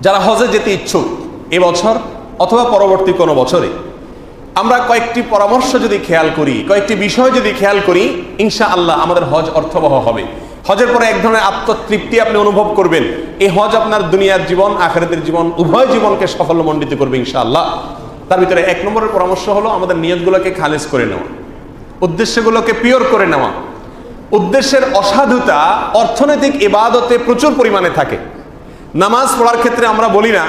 যারা হজে যেতে ইচ্ছুক এবছর অথবা পরবর্তী কোনো বছরে। আমরা কয়েকটি পরামর্শ যদি খেয়াল করি, কয়েকটি বিষয় যদি খেয়াল করি ইনশা আল্লাহ আমাদের হজ অর্থবহ হবে। হজের পরে এক ধরনের আত্মতৃপ্তি আপনি অনুভব করবেন। এই হজ আপনার দুনিয়ার জীবন, আখেরাতের জীবন, উভয় জীবনকে সাফল্যমণ্ডিত করবে ইনশা আল্লাহ তার ভিতরে এক নম্বরের পরামর্শ হলো আমাদের নিয়তগুলোকে খালেজ করে নেওয়া। উদ্দেশ্যগুলোকে পিওর করে নেওয়া। উদ্দেশ্যের অসাধুতা অর্থনৈতিক ইবাদতে প্রচুর পরিমাণে থাকে। নামাজ পড়ার ক্ষেত্রে আমরা বলি না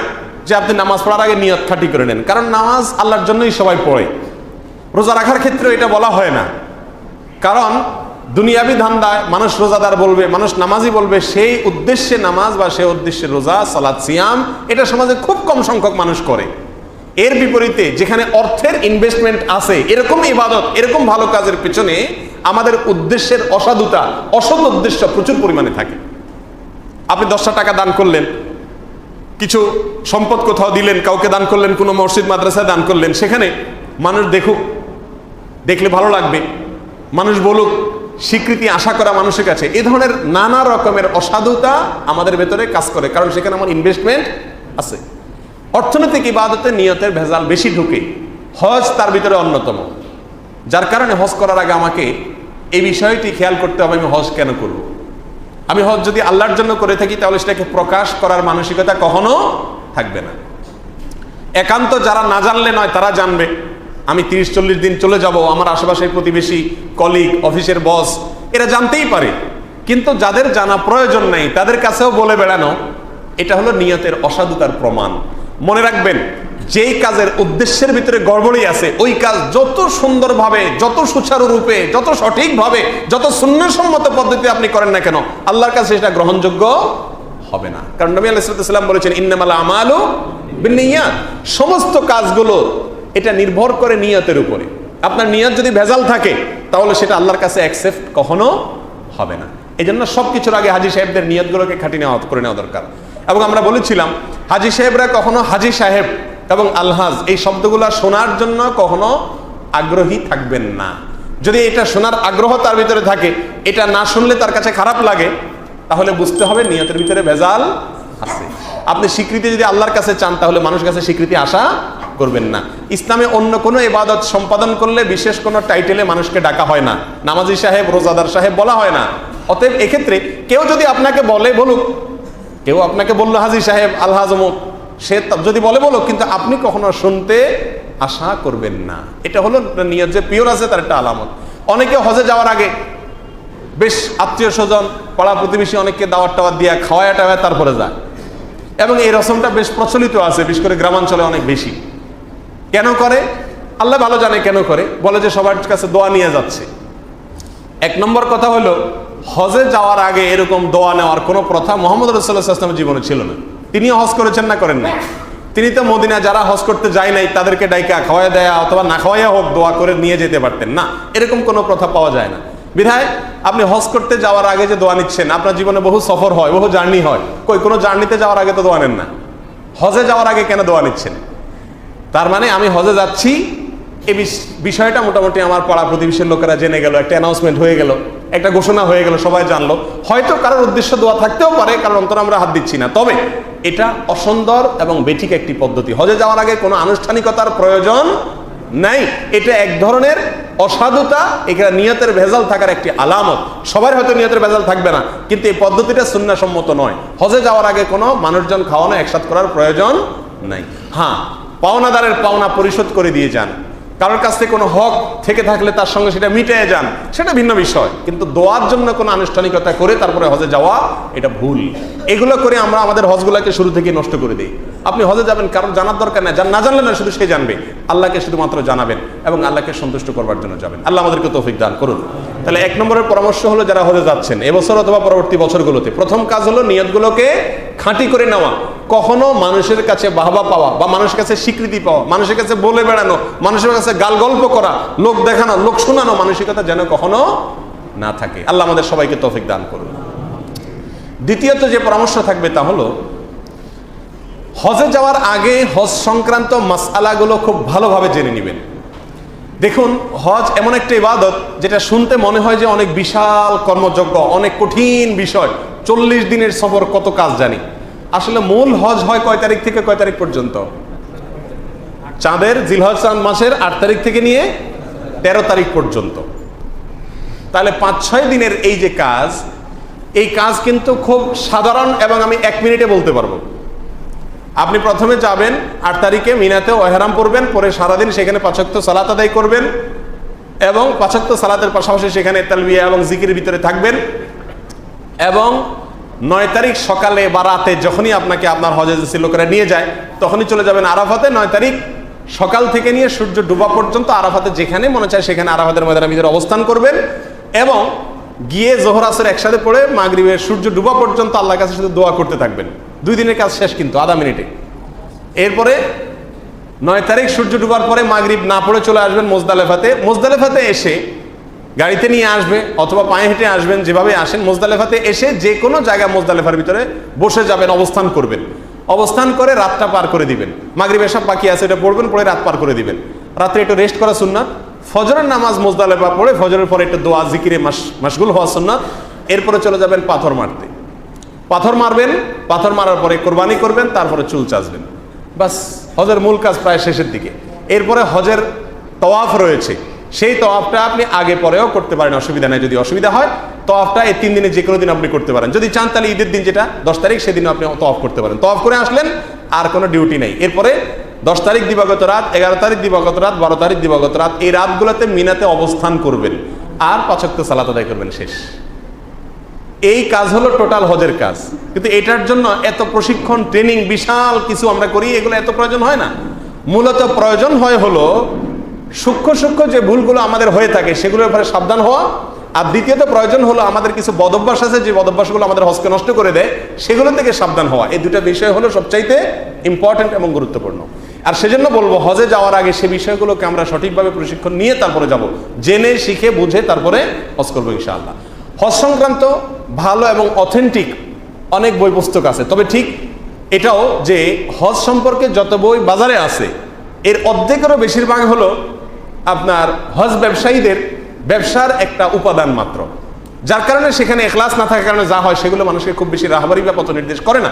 যে আপনি নামাজ পড়ার আগে নিয়ত খাটি করে নেন। কারণ নামাজ আল্লাহর জন্যই সবাই পড়ে। রোজা রাখার ক্ষেত্রে এটা বলা হয় না। কারণ দুনিয়াবি ধান্দায় মানুষ রোজাদার বলবে, মানুষ নামাজি বলবে, সেই উদ্দেশ্যে নামাজ বা সেই উদ্দেশ্যে রোজা সালাদ সিয়াম, এটা সমাজে খুব কম সংখ্যক মানুষ করে। এর বিপরীতে যেখানে অর্থের ইনভেস্টমেন্ট আছে, এরকম ইবাদত, এরকম ভালো কাজের পেছনে আমাদের উদ্দেশ্যের অসাধুতা, অসৎ উদ্দেশ্য প্রচুর পরিমাণে থাকে। আপনি দশটা টাকা দান করলেন, কিছু সম্পদ কোথাও দিলেন, কাউকে দান করলেন, কোনো মসজিদ, মাদ্রাসায় দান করলেন, সেখানে মানুষ দেখুক, দেখলে ভালো লাগবে, মানুষ বলুক, স্বীকৃতি আশা করা মানুষের কাছে, এ ধরনের নানা রকমের অসাধুতা আমাদের ভেতরে কাজ করে, কারণ সেখানে আমার ইনভেস্টমেন্ট আছে। অর্থনৈতিক ইবাদতে নিয়তের ভেজাল বেশি ঢুকে, হজ তার ভিতরে অন্যতম। যার কারণে হজ করার আগে আমাকে এই বিষয়টি খেয়াল করতে হবে, আমি হজ কেন করব? আমি হজ যদি আল্লাহর জন্য করে থাকি, তাহলে সেটাকে প্রকাশ করার মানসিকতা কখনো থাকবে না। একান্ত যারা না জানলে নয়, তারা জানবে। আমি তিরিশ, চল্লিশ দিন চলে যাব, আমার আশেপাশের প্রতিবেশী কলিগ অফিসের বস এরা জানতেই পারে। কিন্তু যাদের জানা প্রয়োজন নাই, তাদের কাছেও বলে বেড়ানো, এটা হলো নিয়তের অসাধুতার প্রমাণ। মনে রাখবেন, যেই কাজের উদ্দেশ্যের ভিতরে গড়বড়ি আছে, ওই কাজ যত সুন্দরভাবে, যত সুচারুরূপে যত সঠিকভাবে, যত সুন্নসম্মত পদ্ধতি আপনি করেন না কেন, আল্লাহর কাছে সেটা গ্রহণযোগ্য হবে না। কারণ নবী আলাইসালাম বলেছেন, ইন্নামাল আমালু বিনিয়াত সমস্ত কাজগুলো এটা নির্ভর করে নিয়তের উপরে। আপনার নিয়ত যদি ভেজাল থাকে, তাহলে সেটা আল্লাহর কাছে অ্যাকসেপ্ট কখনো হবে না। এই জন্য সব কিছুর আগে হাজি সাহেবদের নিয়তগুলোকে খাটি নেওয়া, করে নেওয়া দরকার। এবং আমরা বলেছিলাম, হাজি সাহেবরা কখনো হাজি সাহেব এবং আলহাজ, এই শব্দগুলো শোনার জন্য কখনো আগ্রহী থাকবেন না। যদি এটা শোনার আগ্রহ তার ভিতরে থাকে, এটা না শুনলে তার কাছে খারাপ লাগে, তাহলে বুঝতে হবে নিয়তের ভিতরে ভেজাল আছে। আপনি স্বীকৃতি যদি আল্লাহর কাছে চান, তাহলে মানুষের কাছে স্বীকৃতি আশা করবেন না। ইসলামে অন্য কোনো ইবাদত সম্পাদন করলে বিশেষ কোনো টাইটেলে মানুষকে ডাকা হয় না। নামাজি সাহেব, রোজাদার সাহেব বলা হয় না। অতএব এক্ষেত্রে কেউ যদি আপনাকে বলে, বলুক কেউ আপনাকে বলল হাজি সাহেব, আলহাজ অমুক সে যদি বলে, বলো, কিন্তু আপনি কখনো শুনতে আশা করবেন না। এটা হলো নিয়ত যে পিওর আছে, তার একটা আলামত। অনেকে হজে যাওয়ার আগে বেশ আত্মীয় স্বজন, পাড়া প্রতিবেশী অনেককে দাওয়ার টাওয়ার দিয়ে খাওয়ায় টাওয়ায় তারপরে যায়। এবং এই রসমটা বেশ প্রচলিত আছে, বিশেষ করে গ্রামাঞ্চলে অনেক বেশি। কেন করে? আল্লাহ ভালো জানে কেন করে। বলে যে সবার কাছে দোয়া নিয়ে যাচ্ছে। এক নম্বর কথা হলো হজে যাওয়ার আগে এরকম দোয়া নেওয়ার কোনো প্রথা মোহাম্মদ রসুল্লাহামের জীবনে ছিল না। তিনি হজ করেছেন না, করেন না তিনি তো মদিনা যারা হজ করতে যায় নাই, তাদেরকে ডাইকা খাওয়াই দেয়া অথবা না খাওয়াইয়া হোক দোয়া করে নিয়ে যেতে পারতেন না। এরকম কোনো প্রথা পাওয়া যায় না। বিধায় আপনি হজ করতে যাওয়ার আগে যে দোয়া নিচ্ছেন, আপনার জীবনে বহু সফর হয়, বহু জার্নি হয়। কই, কোনো জার্নিতে যাওয়ার আগে তো দোয়া নেন না। হজে যাওয়ার আগে কেন দোয়া নিচ্ছেন? তার মানে আমি হজে যাচ্ছি এই বিষ- বিষয়টা মোটামুটি আমার পাড়া প্রতিবেশীর লোকেরা জেনে গেল, একটা অ্যানাউন্সমেন্ট হয়ে গেল। একটা ঘোষণা হয়ে গেল, সবাই জানলো। হয়তো কারোর উদ্দেশ্য দোয়া থাকতেও পারে, কারণ অন্তর আমরা হাত দিচ্ছি না। তবে এটা অসুন্দর এবং বেঠিক একটি পদ্ধতি। হজে যাওয়ার আগে কোনো আনুষ্ঠানিকতার প্রয়োজন নাই। এটা এক ধরনের অসাধুতা এখানে নিয়তের ভেজাল থাকার একটি আলামত। সবার হয়তো নিয়তের ভেজাল থাকবে না, কিন্তু এই পদ্ধতিটা সুন্নাসম্মত নয়। হজে যাওয়ার আগে কোনো মানুষজন খাওয়ানো, একসাথ করার প্রয়োজন নাই। হ্যাঁ পাওনাদারের পাওনা পরিশোধ করে দিয়ে যান। কারোর কাছ থেকে কোনো হক থেকে থাকলে তার সঙ্গে সেটা মিটিয়ে যান, সেটা ভিন্ন বিষয়। কিন্তু দোয়ার জন্য কোনো আনুষ্ঠানিকতা করে তারপরে হজে যাওয়া, এটা ভুল। এগুলো করে আমরা আমাদের হজগুলোকে শুরু থেকে নষ্ট করে দিই। আপনি হজে যাবেন, কারণ জানার দরকার নেই। না জানলে না, শুধু সে জানবে। আল্লাহকে শুধুমাত্র জানাবেন এবং আল্লাহকে সন্তুষ্ট করবার জন্য যাবেন। আল্লাহ আমাদেরকে তৌফিক দান করুন। তাহলে এক নম্বরের পরামর্শ হলো যারা হজে যাচ্ছেন, এবছর অথবা পরবর্তী বছরগুলোতে প্রথম কাজ হলো নিয়তগুলোকে খাঁটি করে নেওয়া। কখনো মানুষের কাছে বাহবা পাওয়া বা মানুষের কাছে স্বীকৃতি পাওয়া, মানুষের কাছে বলে বেড়ানো, মানুষের কাছে গাল গল্প করা, লোক দেখানো, লোক শোনানো মানসিকতা যেন কখনো না থাকে। আল্লাহ আমাদের সবাইকে তৌফিক দান করুন। দ্বিতীয়ত যে পরামর্শ থাকবে তা হলো, হজে যাওয়ার আগে হজ সংক্রান্ত মাসআলাগুলো খুব ভালোভাবে জেনে নেবেন। দেখুন, হজ এমন একটা ইবাদত যেটা শুনতে মনে হয় যে অনেক বিশাল কর্মযজ্ঞ, অনেক কঠিন বিষয়। চল্লিশ দিনের সফর কত কাজ জানি। আসলে মূল হজ হয় কয় তারিখ থেকে কয় তারিখ পর্যন্ত? চাঁদের, জিলহজ চাঁদ মাসের আট তারিখ থেকে নিয়ে তেরো তারিখ পর্যন্ত। তাহলে পাঁচ, ছয় দিনের এই যে কাজ, এই কাজ কিন্তু খুব সাধারণ এবং আমি এক মিনিটে বলতে পারব। আপনি প্রথমে যাবেন, আট তারিখে মিনাতে ওহেরাম পড়বেন, পরে সারাদিন সেখানে পাঁচক্ত সালাত আদায় করবেন এবং পাঁচক্ত সালাতের পাশাপাশি সেখানে তালবিয়া এবং জিকির ভিতরে থাকবেন। এবং নয় তারিখ সকালে বা রাতে যখনই আপনাকে আপনার হজ লোকেরা নিয়ে যায়, তখনই চলে যাবেন আরাফাতে। নয় তারিখ সকাল থেকে নিয়ে সূর্য ডুবা পর্যন্ত আরাফাতে যেখানে মনে চায় সেখানে আরাফাতের ময়দানের ভিতরে অবস্থান করবেন এবং গিয়ে জোহর আসর একসাথে পড়ে মাগরিবের সূর্য ডুবা পর্যন্ত আল্লাহর কাছে শুধু দোয়া করতে থাকবেন। দুই দিনের কাজ শেষ কিন্তু, আধা মিনিটে। এরপরে নয় তারিখ সূর্য ডুবার পরে মাগরিব না পড়ে চলে আসবেন মোজদালেফাতে। মোজদালেফাতে এসে গাড়িতে নিয়ে আসবে অথবা পায়ে হেঁটে আসবেন, যেভাবে আসেন, মোজদালেফাতে এসে যে কোনো জায়গায় মোজদালেফার ভিতরে বসে যাবেন, অবস্থান করবেন। অবস্থান করে রাতটা পার করে দিবেন। মাগরিবের সব বাকি আছে এটা পড়বেন পরে রাত পার করে দিবেন। রাত্রে একটু রেস্ট করা সুন্নাত ফজরের নামাজ মোজদালেফা পড়ে, ফজরের পরে একটু দোয়া, জিকিরে মাস মাসগুল হওয়া সুন্নাত এরপরে চলে যাবেন পাথর মারতে। পাথর মারবেন, পাথর মারার পরে কোরবানি করবেন, তারপরে চুল চাচবেন। বাস, হজের মূল কাজ প্রায় শেষের দিকে। এরপরে হজের তওয়াফ রয়েছে। সেই তওয়াফটা আপনি আগে পরেও করতে পারেন, অসুবিধা নেই। যদি অসুবিধা হয়, তওয়াফটা এই তিন দিনে যে কোনো দিন আপনি করতে পারেন। যদি চান তাহলে ঈদের দিন যেটা, দশ তারিখ সেদিন আপনি তওয়াফ করতে পারেন। তওয়াফ করে আসলেন, আর কোনো ডিউটি নেই। এরপরে দশ তারিখ দিবাগত রাত, এগারো তারিখ দিবাগত রাত, বারো তারিখ দিবাগত রাত, এই রাতগুলোতে মিনাতে অবস্থান করবেন। আর পাচক্ত সালাত আদায় করবেন শেষ। এই কাজ হলো টোটাল হজের কাজ। কিন্তু এটার জন্য এত প্রশিক্ষণ ট্রেনিং বিশাল কিছু আমরা করি, এগুলো এত প্রয়োজন হয় না। মূলত প্রয়োজন হয় হলো সূক্ষ্ম সূক্ষ্ম যে ভুলগুলো আমাদের হয়ে থাকে, সেগুলোর ব্যাপারে সাবধান হওয়া। আর দ্বিতীয়ত প্রয়োজন হলো আমাদের কিছু বদভ্যাস আছে, যে বদভ্যাসগুলো আমাদের হজকে নষ্ট করে দেয়, সেগুলো থেকে সাবধান হওয়া। এই দুটা বিষয় হলো সবচাইতে ইম্পর্টেন্ট এবং গুরুত্বপূর্ণ। আর সেজন্য বলব, হজে যাওয়ার আগে সে বিষয়গুলোকে আমরা সঠিকভাবে প্রশিক্ষণ নিয়ে তারপরে যাব। জেনে, শিখে, বুঝে তারপরে হজ করব ইনশাআল্লাহ। হজ সংক্রান্ত ভালো এবং অথেন্টিক অনেক বই পুস্তক আছে। তবে ঠিক এটাও যে হজ সম্পর্কে যত বই বাজারে আছে, এর অর্ধেকেরও বেশিরভাগ হলো আপনার হজ ব্যবসায়ীদের ব্যবসার একটা উপাদান মাত্র। যার কারণে সেখানে এখলাস না থাকার কারণে যা হয় সেগুলো মানুষকে খুব বেশি রাহবারি বা পথ নির্দেশ করে না।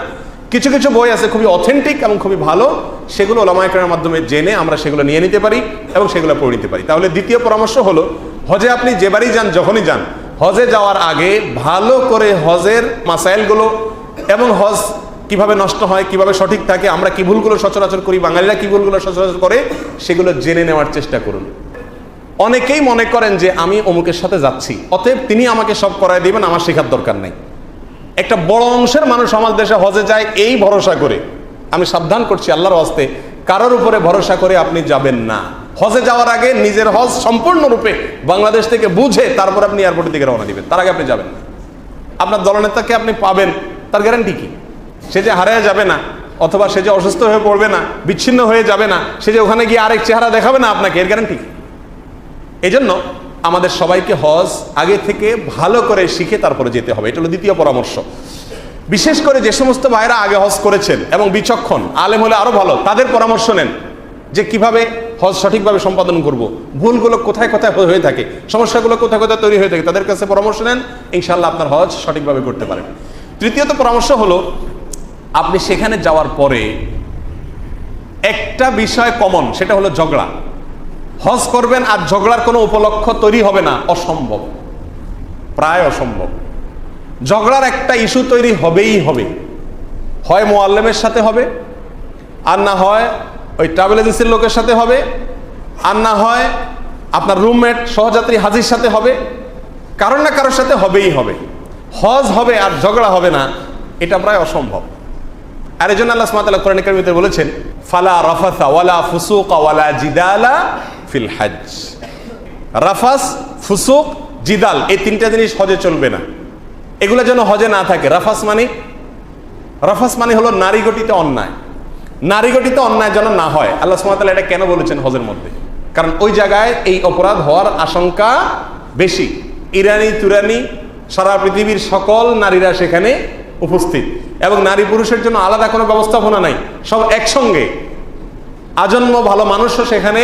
কিছু কিছু বই আছে খুবই অথেন্টিক এবং খুবই ভালো। সেগুলো ওলামায়করের মাধ্যমে জেনে আমরা সেগুলো নিয়ে নিতে পারি এবং সেগুলো পড়ে নিতে পারি। তাহলে দ্বিতীয় পরামর্শ হলো, হজে আপনি যেবারই যান, যখনই যান, হজে যাওয়ার আগে ভালো করে হজের মাসাইলগুলো এবং হজ কীভাবে নষ্ট হয়, কীভাবে সঠিক থাকে, আমরা কি ভুলগুলো সচরাচর করি, বাঙালিরা কি ভুলগুলো সচরাচর করে, সেগুলো জেনে নেওয়ার চেষ্টা করুন। অনেকেই মনে করেন যে আমি অমুকের সাথে যাচ্ছি, অতএব তিনি আমাকে সব করায় দিবেন, আমার শেখার দরকার নেই। একটা বড় অংশের মানুষ আমার দেশে হজে যায়, এই ভরসা করে। আমি সাবধান করছি আল্লাহর হস্তে, কারোর উপরে ভরসা করে আপনি যাবেন না। হজে যাওয়ার আগে নিজের হজ সম্পূর্ণরূপে বাংলাদেশ থেকে বুঝে তারপর আপনি এয়ারপোর্টের দিকে রওনা দিবেন। তার আগে আপনি যাবেন আপনার দলনেতাকে আপনি পাবেন, তার গ্যারান্টি কি? সে যে হারিয়ে যাবে না, অথবা সে যে অসুস্থ হয়ে পড়বে না, বিচ্ছিন্ন হয়ে যাবে না, সে যে ওখানে গিয়ে আরেক চেহারা দেখাবে না আপনাকে, এর গ্যারান্টি এই জন্য আমাদের সবাইকে হজ আগে থেকে ভালো করে শিখে তারপরে যেতে হবে, এটা হলো দ্বিতীয় পরামর্শ। বিশেষ করে যে সমস্ত ভাইরা আগে হজ করেছেন এবং বিচক্ষণ, আলেম হলে আরও ভালো, তাদের পরামর্শ নেন যে কীভাবে হজ সঠিকভাবে সম্পাদন করব। ভুলগুলো কোথায় কোথায় হয়ে থাকে, সমস্যাগুলো কোথায় কোথায় তৈরি হয়ে থাকে, তাদের কাছে পরামর্শ নেন ইনশাল্লাহ আপনার হজ সঠিকভাবে করতে পারেন। তৃতীয়ত পরামর্শ হলো আপনি সেখানে যাওয়ার পরে একটা বিষয় কমন সেটা হলো ঝগড়া। হজ করবেন আর ঝগড়ার কোনো উপলক্ষ তৈরি হবে না, অসম্ভব। প্রায় অসম্ভব। ঝগড়ার একটা ইস্যু তৈরি হবেই হবে। হয় মোয়াল্লেমের সাথে হবে, আর না হয় ওই ট্রাভেল এজেন্সির লোকের সাথে হবে, আর না হয় আপনার রুমমেট সহযাত্রী হাজির সাথে হবে, কারোর না কারোর সাথে হবেই হবে। হজ হবে আর ঝগড়া হবে না, এটা প্রায় অসম্ভব। আর এই জন্য আল্লাহ সুমাতাল্লাহ কোরআন কারিমিতে বলেছেন, ফালা রাফাসা ওয়ালা ফুসুকা ওয়ালা জিদালা ফিল হাজ রাফাস, ফুসুক, জিদাল, এই তিনটা জিনিস হজে চলবে না। এগুলো যেন হজে না থাকে। রাফাস মানে? রাফাস মানে হলো নারী গঠিত অন্যায়। নারী গঠিত অন্যায় যেন না হয়। আল্লাহ সুমাতাল্লাহ এটা কেন বলেছেন হজের মধ্যে? কারণ ওই জায়গায় এই অপরাধ হওয়ার আশঙ্কা বেশি। ইরানি, তুরানি, সারা পৃথিবীর সকল নারীরা সেখানে উপস্থিত। এবং নারী পুরুষের জন্য আলাদা কোনো ব্যবস্থাপনা নাই, সব একসঙ্গে। আজন্ম ভালো মানুষও সেখানে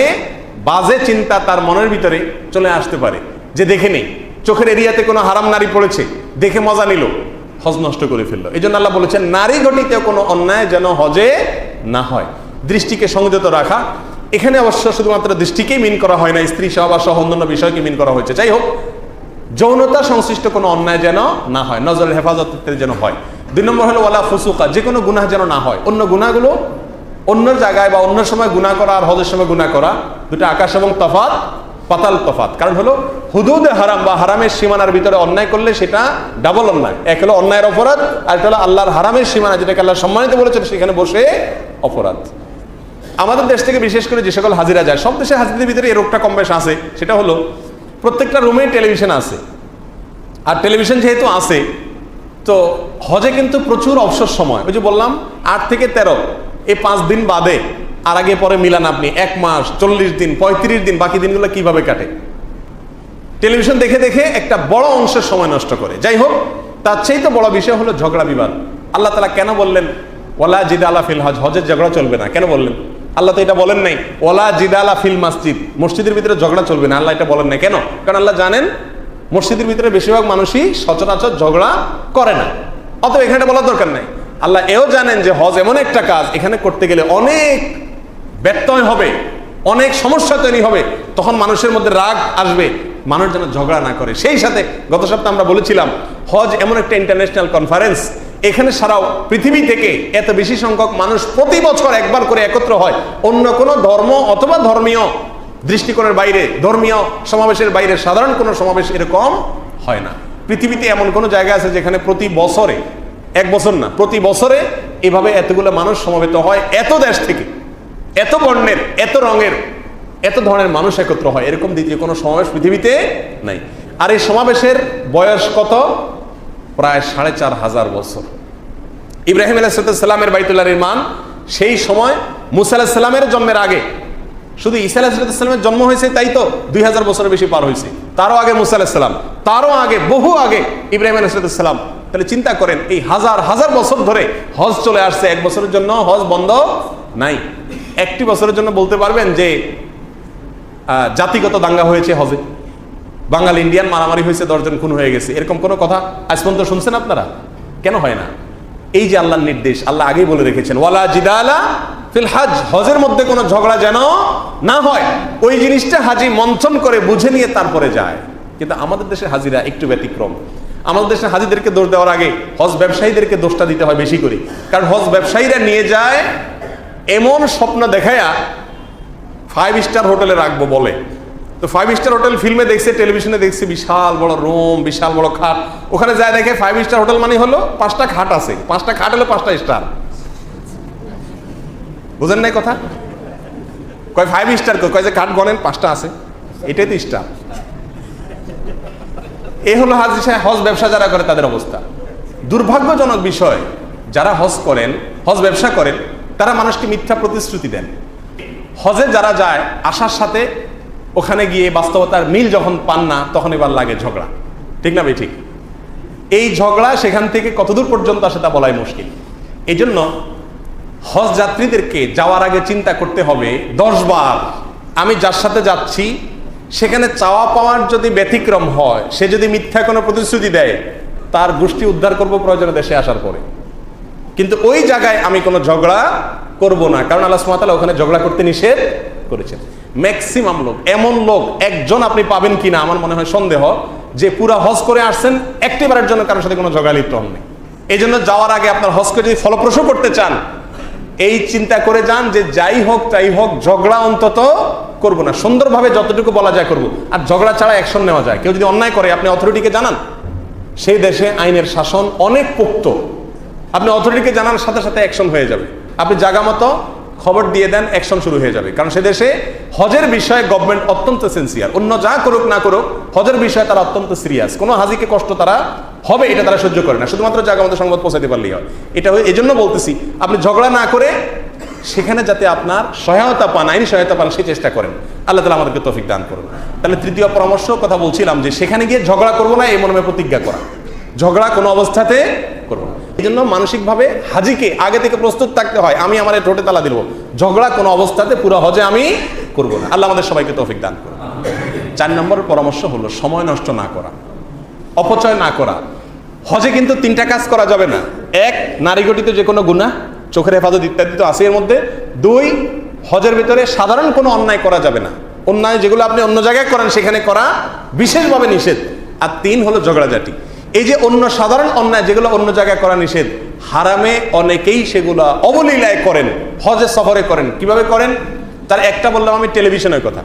বাজে চিন্তা তার মনের ভিতরে চলে আসতে পারে। যে দেখে নেই, চোখের এরিয়াতে কোনো হারাম নারী পড়েছে, দেখে মজা নিল, হজ নষ্ট করে ফেলল। এই জন্য আল্লাহ বলেছেন, নারী ঘটিত কোনো অন্যায় যেন হজে না হয়। দৃষ্টিকে সংযত রাখা। এখানে অবশ্য শুধুমাত্র দৃষ্টিকেই মিন করা হয় না, স্ত্রী সহবাস সহ অন্যান্য বিষয়কে মিন করা হয়েছে। যাই হোক যৌনতা সংশ্লিষ্ট কোনো অন্যায় যেন না হয় নজরের হেফাজত যেন হয়। দুই নম্বর হলো, ওয়ালা ফুসুকা, যে কোনো গুনাহ যেন না হয়। অন্য গুনাহগুলো অন্য জায়গায় বা অন্য সময় গুনাহ করা আর হজের সময় গুনাহ করা, দুটো আকাশ এবং তফাত পাতাল তফাত কারণ হলো, হুদুদে হারাম বা হারামের সীমানার ভিতরে অন্যায় করলে সেটা ডাবল অন্যায়। এক হলো অন্যায়ের অপরাধ, আর একটা হলো আল্লাহর হারামের সীমানা, যেটাকে আল্লাহ সম্মানিত বলেছেন, সেখানে বসে অপরাধ। আমাদের দেশ থেকে বিশেষ করে যে সকল হাজিরা যায়, সব দেশে হাজিদের ভিতরে এই রোগটা কম বেশ আছে। সেটা হলো প্রত্যেকটা রুমে টেলিভিশন আছে। আর টেলিভিশন যেহেতু আছে, তো হজে কিন্তু প্রচুর অবসর সময়। ওই যে বললাম, আট থেকে তেরো এই পাঁচ দিন বাদে, আর আগে পরে মিলান আপনি, এক মাস, চল্লিশ দিন, পঁয়ত্রিশ দিন, বাকি দিনগুলো কীভাবে কাটে? টেলিভিশন দেখে দেখে একটা বড় অংশের সময় নষ্ট করে। যাই হোক, তার চেয়ে তো বড় বিষয় হলো ঝগড়া বিবাদ। আল্লাহ তালা কেন বললেন ওলা জিদালা ফিল হজ? হজের ঝগড়া চলবে না। কেন বললেন? আল্লাহ তো এটা বলেন নাই, ওলা জিদালা ফিল মসজিদ। মসজিদের ভিতরে ঝগড়া চলবে না, আল্লাহ এটা বলেন নাই। কেন? কারণ আল্লাহ জানেন, মসজিদের ভিতরে বেশিরভাগ মানুষই সচরাচর ঝগড়া করে না। অতএব এখানে বলার দরকার নাই। আল্লাহ এও জানেন যে হজ এমন একটা কাজ, এখানে করতে গেলে অনেক ব্যত্যয় হবে, অনেক সমস্যা তৈরি হবে। তখন মানুষের মধ্যে রাগ আসবে, মানুষ যেন ঝগড়া না করে। সেই সাথে গত সপ্তাহে আমরা বলেছিলাম, হজ এমন একটা ইন্টারন্যাশনাল কনফারেন্স এখানে সারাও পৃথিবী থেকে এত বেশি সংখ্যক মানুষ প্রতি বছর একবার করে একত্র হয়। অন্য কোনো ধর্ম অথবা ধর্মীয় দৃষ্টিকোণের বাইরে, ধর্মীয় সমাবেশের বাইরে সাধারণ কোনো সমাবেশ এরকম হয় না। পৃথিবীতে এমন কোনো জায়গা আছে যেখানে প্রতি বছরে, এক বছর না, প্রতি বছরে এভাবে এতগুলো মানুষ সমবেত হয়, এত দেশ থেকে, এত বর্ণের, এত রঙের, এত ধরনের মানুষ একত্র হয়। এরকম দ্বিতীয় কোনো সমাবেশ পৃথিবীতে নাই। আর এই সমাবেশের বয়স কত? প্রায় সাড়ে চার হাজার বছর। ইব্রাহিম আলাইসালামের বাইতুল্লাহ নির্মাণ সেই সময় মুসা আলাহিসাল্লামের জন্মের আগে। শুধু ঈসা আলাহিসাল্লামের জন্ম হয়েছে, তাই তো? দুই হাজার বছরের বেশি পার হয়েছে। তারও আগে মুসা আলাহিসাল্লাম তারও আগে, বহু আগে ইব্রাহিম আলাইসালাম তাহলে চিন্তা করেন, এই হাজার হাজার বছর ধরে হজ চলে আসছে, এক বছরের জন্য হজ বন্ধ নাই। একটি বছরের জন্য বলতে পারবেন যে জাতিগত দাঙ্গা হয়েছে হজে। বাঙালি, ইন্ডিয়ান মারামারি হয়েছে, দশজন খুন হয়ে গেছে। এরকম কোনো কথা আজ পর্যন্ত শুনছেন আপনারা? কেন হয় না? এই যে আল্লাহর নির্দেশ, আল্লাহ আগেই বলে রেখেছেন, ওয়ালা জিদালা ফিল হাজ। হজের মধ্যে কোনো ঝগড়া যেন না হয়, ওই জিনিসটা হাজি মন্থন করে বুঝে নিয়ে তারপরে যায়। কিন্তু আমাদের দেশে হাজিরা একটু ব্যতিক্রম। আমাদের দেশে হাজিদেরকে দোষ দেওয়ার আগে হজ ব্যবসায়ীদেরকে দোষটা দিতে হয় বেশি করে। কারণ হজ ব্যবসায়ীরা নিয়ে যায়, এমন স্বপ্ন দেখায়া ফাইভ স্টার হোটেলে রাখব বলে। তো ফাইভ স্টার হোটেল ফিল্মে দেখছে টেলিভিশনে দেখছে, বিশাল বড় রুম বিশাল বড় খাট। ওখানে যায় দেখে ফাইভ স্টার হোটেল মানে হলো পাঁচটা খাট আছে। পাঁচটা খাট হলো পাঁচটা স্টার বুঝেন নাই কথা? কয় ফাইভ স্টার কয়? যে খাট গনেন, পাঁচটা আছে। এটাই তো স্টার এ হলো হাজি সাহেব, হজ ব্যবসা যারা করে তাদের অবস্থা। দুর্ভাগ্যজনক বিষয়, যারা হজ করেন, হজ ব্যবসা করেন, তারা মানুষকে মিথ্যা প্রতিশ্রুতি দেন। হজে যারা যায়, আসার সাথে ওখানে গিয়ে বাস্তবতার মিল যখন পান না, তখন এবার লাগে ঝগড়া। ঠিক না ভাই? ঠিক। এই ঝগড়া সেখান থেকে কতদূর পর্যন্ত আসে তা বলাই মুশকিল। এই জন্য হজ যাত্রীদেরকে যাওয়ার আগে চিন্তা করতে হবে দশ বার। আমি যার সাথে যাচ্ছি, সেখানে চাওয়া পাওয়ার যদি ব্যতিক্রম হয়, সে যদি মিথ্যা কোনো প্রতিশ্রুতি দেয়, তার গোষ্ঠী উদ্ধার করব প্রয়োজনে দেশে আসার পরে। কিন্তু ওই জায়গায় আমি কোনো ঝগড়া করব না, কারণ আল্লাহ সুমাতালা ওখানে ঝগড়া করতে নিষেধ করেছেন। ম্যাক্সিমাম লোক, এমন লোক একজন আপনি পাবেন কিনা আমার মনে হয় সন্দেহ যে পুরা হজ করে আসছেন, একটিবারের জন্য কারোর সাথে কোনো ঝগড়া লিপ্ত হননি এই জন্য যাওয়ার আগে আপনার হজকে যদি ফলপ্রসূ করতে চান, এই চিন্তা করে যান যে যাই হোক, তাই হোক, ঝগড়া অন্তত করব না। সুন্দরভাবে যতটুকু বলা যায় করব। আর ঝগড়া ছাড়া অ্যাকশন নেওয়া যায়। কেউ যদি অন্যায় করে, আপনি অথরিটিকে জানান। সেই দেশে আইনের শাসন অনেক পোক্ত। আপনি অথরিটিকে জানার সাথে সাথে অ্যাকশন হয়ে যাবে। আপনি জাগা মতো খবর দিয়ে দেন অ্যাকশন শুরু হয়ে যাবে। কারণ সে দেশে হজের বিষয়ে গভর্নমেন্ট অত্যন্ত সেন্সিয়ার অন্য যা করুক, না করুক, হজের বিষয়ে তারা অত্যন্ত সিরিয়াস কোনো হাজিকে কষ্ট তারা হবে, এটা তারা সহ্য করে না। শুধুমাত্র জায়গা মতো সংবাদ পৌঁছাতে পারলেই হয়। এটা এই জন্য বলতেছি, আপনি ঝগড়া না করে সেখানে যাতে আপনার সহায়তা পান, আইনি সহায়তা পান সেই চেষ্টা করেন। আল্লাহ তালা আমাদেরকে তফিক দান করুন। তাহলে তৃতীয় পরামর্শ, কথা বলছিলাম যে সেখানে গিয়ে ঝগড়া করব না, এই মর্মে প্রতিজ্ঞা করা। ঝগড়া কোনো অবস্থাতে এই জন্য মানসিকভাবে হাজিকে আগে থেকে প্রস্তুত থাকতে হয়। আমি আমার ঠোঁটে তালা দিব ঝগড়া কোনো অবস্থাতে পুরো হজে আমি করব না। আল্লাহ আমাদের সবাইকে তৌফিক দান করুন। চার নম্বর পরামর্শ হলো সময় নষ্ট না করা, অপচয় না করা। হজে কিন্তু তিনটা কাজ করা যাবে না। এক, নারী গঠিত যে কোনো গুণা চোখের হেফাজত ইত্যাদি তো আছে এর মধ্যে। দুই, হজের ভিতরে সাধারণ কোনো অন্যায় করা যাবে না। অন্যায় যেগুলো আপনি অন্য জায়গায় করেন, সেখানে করা বিশেষভাবে নিষেধ। আর তিন হলো ঝগড়াঝাটি। এই যে অন্য সাধারণ অন্যায় যেগুলো অন্য জায়গায় করা নিষেধ, হারামে অনেকেই সেগুলো অবলীলায় করেন হজের সফরে করেন। কীভাবে করেন? তার একটা বললাম আমি, টেলিভিশনের কথা।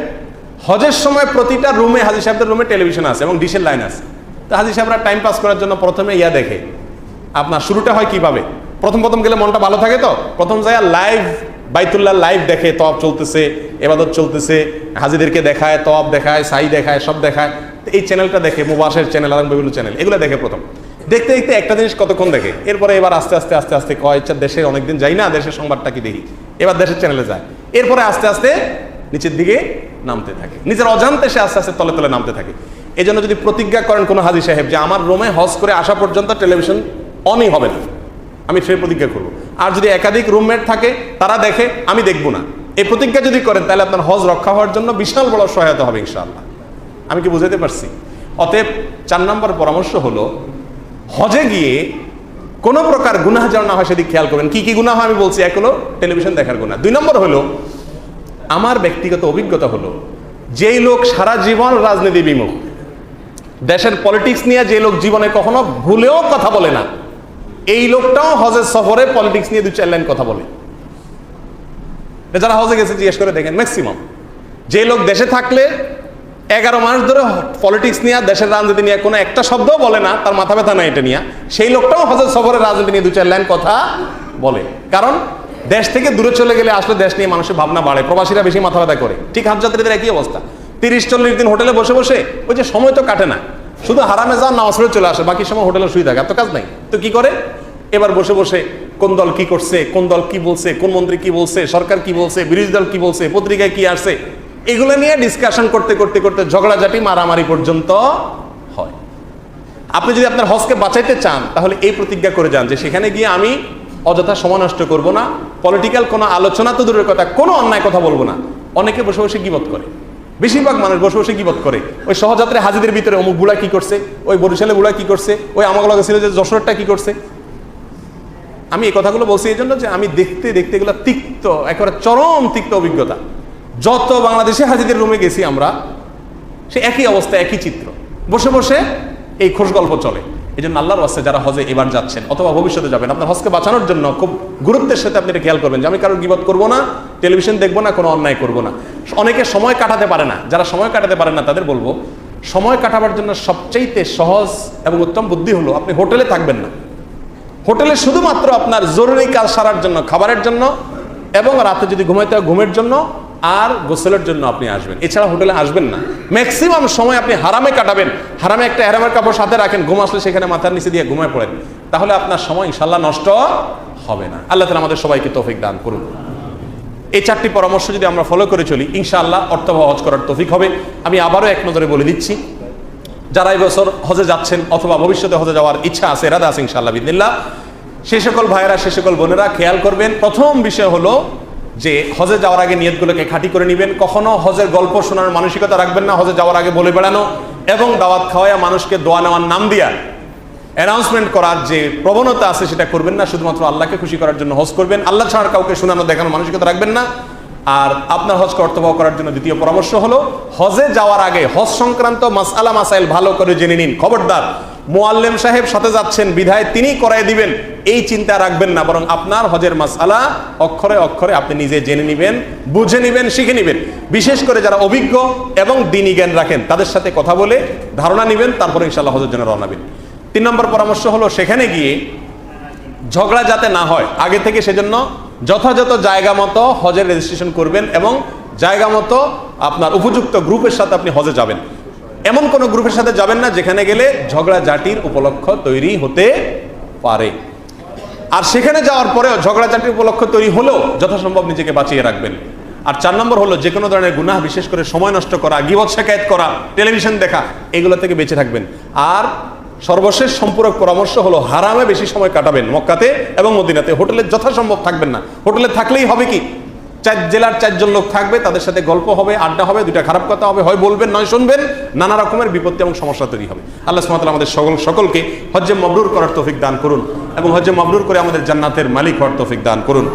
হজের সময় প্রতিটা রুমে হাজি সাহেবদের রুমে টেলিভিশন আছে এবং ডিশের লাইন আছে। তো হাজি সাহেবরা টাইম পাস করার জন্য প্রথমে ইয়া দেখে। আপনার শুরুটা হয় কীভাবে? প্রথম প্রথম গেলে মনটা ভালো থাকে তো? প্রথম জায়গা লাইভ বাইতুল্লাহ লাইভ দেখে তপ চলতেছে, এবাদত চলতেছে, হাজিদেরকে দেখায় তপ দেখায়, সাই দেখায়, সব দেখায়। এই চ্যানেলটা দেখে মুবাসের চ্যানেল আর বিভিন্ন চ্যানেল এগুলো দেখে প্রথম। দেখতে দেখতে একটা জিনিস কতক্ষণ দেখে? এরপরে এবার আস্তে আস্তে আস্তে আস্তে কয় ইচ্ছা দেশে অনেকদিন যাই না, দেশের সংবাদটা কি দেখি? এবার দেশের চ্যানেলে যায়। এরপরে আস্তে আস্তে নিচের দিকে নামতে থাকে। নিজের অজান্তে সে আস্তে আস্তে তলে তলে নামতে থাকে। এই জন্য যদি প্রতিজ্ঞা করেন কোনো হাজি সাহেব যে, আমার রোমে হজ করে আসা পর্যন্ত টেলিভিশন অনই হবে না, আমি সেই প্রতিজ্ঞা করব। আর যদি একাধিক রুমমেট থাকে, তারা দেখে, আমি দেখব না। এই প্রতিজ্ঞা যদি করেন, তাহলে আপনার হজ রক্ষা হওয়ার জন্য বিশাল বড় সহায়তা হবে, ইনশাআল্লাহ। আমি কি বুঝাতে পারছি? অতএব চার নম্বর পরামর্শ হলো, হজে গিয়ে কোনো প্রকার গুনাহ যেন না হয় সেদিক খেয়াল করবেন। কি কি গুনাহ আমি বলছি? এক হলো টেলিভিশন দেখার গুনাহ। দুই নম্বর হলো, আমার ব্যক্তিগত অভিজ্ঞতা হলো, যেই লোক সারা জীবন রাজনীতি বিমুখ, দেশের পলিটিক্স নিয়ে যে লোক জীবনে কখনো ভুলেও কথা বলে না, এই লোকটাও হজের সফরে পলিটিক্স নিয়ে দু চার লাইন কথা বলে। যারা হজে গেছে, জিজ্ঞেস করে দেখেন ম্যাক্সিমাম যে লোক দেশে থাকলে এগারো মাস ধরে পলিটিক্স নিয়ে, দেশের রাজনীতি নিয়ে কোনো একটা শব্দও বলে না, তার মাথা ব্যথা নাই এটা নিয়ে। সেই লোকটাও হজের সফরে রাজনীতি নিয়ে দু চার লাইন কথা বলে। কারণ দেশ থেকে দূরে চলে গেলে আসলে দেশ নিয়ে মানুষের ভাবনা বাড়ে, প্রবাসীরা বেশি মাথা ব্যথা করে। ঠিক হাজযাত্রীদের একই অবস্থা। তিরিশ চল্লিশ দিন হোটেলে বসে বসে ওই যে সময় তো কাটে না। শুধু হারামে যান নামাজ পড়ে চলে আসে, বাকি সময় হোটেলে শুয়ে থাকে, এত কাজ নাই। তো কি করে? এবার বসে বসে কোন দল কি করছে, কোন দল কি বলছে, কোন মন্ত্রী কি বলছে, সরকার কি বলছে, বিরোধী দল কি বলছে, পত্রিকায় কি আসছে এগুলো নিয়ে ডিসকাশন করতে করতে করতে ঝগড়াঝাটি, মারামারি পর্যন্ত হয়। আপনি যদি আপনার হজকে বাঁচাইতে চান, তাহলে এই প্রতিজ্ঞা করে যান যে সেখানে গিয়ে আমি অযথা সময় নষ্ট করব না। পলিটিক্যাল কোনো আলোচনা তো দূরের কথা, কোনো অন্যায় কথা বলব না। অনেকে বসে বসে গিবত করে। বেশিরভাগ মানুষ বসে বসে গিবত করে। ওই সহযাত্রী হাজিদের ভিতরে অমুক বুড়া কি করছে? ওই বরিশালে বুড়া কি করছে? ওই আমাকে ছিল যে যশোরটা কি করছে? আমি এই কথাগুলো বলছি এই জন্য যে আমি দেখতে দেখতে এগুলো তিক্ত, একেবারে চরম তিক্ত অভিজ্ঞতা। যত বাংলাদেশে হাজিদের রুমে গেছি আমরা, সে একই অবস্থা, একই চিত্র। বসে বসে এই খোশ গল্প চলে। এই জন্য আল্লাহর ওয়াস্তে যারা হজে এবার যাচ্ছেন, অথবা ভবিষ্যতে যাবেন, আপনার হজকে বাঁচানোর জন্য খুব গুরুত্বের সাথে আপনি এটা খেয়াল করবেন যে আমি কারোর গিবত করব না, টেলিভিশন দেখব না, কোনো অন্যায় করব না। অনেকে সময় কাটাতে পারে না। যারা সময় কাটাতে পারে না, তাদের বলব, সময় কাটাবার জন্য সবচাইতে সহজ এবং উত্তম বুদ্ধি হলো, আপনি হোটেলে থাকবেন না। হোটেলে শুধুমাত্র আপনার জরুরি কাজ সারার জন্য, খাবারের জন্য, এবং রাতে যদি ঘুমাইতে হয়, ঘুমের জন্য আর গোসলের জন্য আপনি আসবেন। এছাড়া হোটেলে আসবেন না। ম্যাক্সিমাম সময় আপনি হারামে কাটাবেন। হারামে একটা হারামের কাপড় সাথে রাখেন, ঘুম আসলে সেখানে মাথার নিচে দিয়ে ঘুমায় পড়েন। তাহলে আপনার সময় ইনশাল্লাহ নষ্ট হবে না। আল্লাহ তালা আমাদের সবাইকে তৌফিক দান করুন। এই চারটি পরামর্শ যদি আমরা ফলো করে চলি, ইনশাআল্লাহ অর্থবহ হজ করার তৌফিক হবে। আমি আবারও এক নজরে বলে দিচ্ছি যারা এই বছর হজে যাচ্ছেন অথবা ভবিষ্যতে হজে যাওয়ার ইচ্ছা আছে, এরাদা আছে ইনশাআল্লাহ বিদিল্লাহ সে সকল ভাইয়েরা, সে সকল বোনেরা খেয়াল করবেন, প্রথম বিষয় হলো যে হজে যাওয়ার আগে নিয়তগুলোকে খাঁটি করে নেবেন। কখনো হজের গল্প শোনার মানসিকতা রাখবেন না, হজে যাওয়ার আগে বলে বেড়ানো এবং দাওয়াত খাওয়াইয়া মানুষকে দোয়া নেওয়ার নাম দিয়া অ্যানাউন্সমেন্ট করার যে প্রবণতা আছে সেটা করবেন না, শুধুমাত্র আল্লাহকে খুশি করার জন্য হজ করবেন। আল্লাহ ছাড়া কাউকে শোনানো, দেখানো মানসিকতা রাখবেন না। আর আপনার হজকে অর্থবহ করার জন্য দ্বিতীয় পরামর্শ হলো, হজে যাওয়ার আগে হজ সংক্রান্ত মাসালা মাসাইল ভালো করে জেনে নিন। খবরদার মোয়াল্লেম সাহেব সাথে যাচ্ছেন, বিধায় তিনি করাই দিবেন। এই চিন্তা রাখবেন না, বরং আপনার হজের মাসালা অক্ষরে অক্ষরে আপনি নিজে জেনে নেবেন, বুঝে নেবেন, শিখে নেবেন। বিশেষ করে যারা অভিজ্ঞ এবং দিনী জ্ঞান রাখেন, তাদের সাথে কথা বলে ধারণা নেবেন, তারপরে ইনশাল্লাহ হজের জন্য রওনাবেন তিন নম্বর পরামর্শ হলো, সেখানে গিয়ে ঝগড়া যাতে না হয়, আগে থেকে সেজন্য যথাযথ জায়গা মতো হজের রেজিস্ট্রেশন করবেন এবং জায়গা মতো আপনার উপযুক্ত গ্রুপের সাথে আপনি হজে যাবেন। এমন কোন গ্রুপের সাথে যাবেন না যেখানে গেলে ঝগড়া জাটির উপলক্ষ তৈরি হতে পারে। আর সেখানে যাওয়ার পরেও ঝগড়া জাটির উপলক্ষ তৈরি হলেও যথাসম্ভব নিজেকে বাঁচিয়ে রাখবেন। আর চার নম্বর হলো যে কোনো ধরনের গুনাহ, বিশেষ করে সময় নষ্ট করা, গিবত শেখায়ত করা, টেলিভিশন দেখা, এগুলো থেকে বেঁচে থাকবেন। আর সর্বশেষ সম্পূরক পরামর্শ হলো হারামে বেশি সময় কাটাবেন মক্কাতে এবং মদিনাতে। হোটেলে যথাসম্ভব থাকবেন না। হোটেলে থাকলেই হবে কি? চার জেলার চারজন লোক থাকবে, তাদের সাথে গল্প হবে, আড্ডা হবে দুটা খারাপ কথা হবে, হয় বলবেন, নয় শুনবেন, নানা রকমের বিপত্তি এবং সমস্যা তৈরি হবে। আল্লাহ সুমাতাল আমাদের সকল সকলকে হজ্জে মবরুর করার তৌফিক দান করুন এবং হজ্জে মবরুর করে আমাদের জান্নাতের মালিক হওয়ার তৌফিক দান করুন।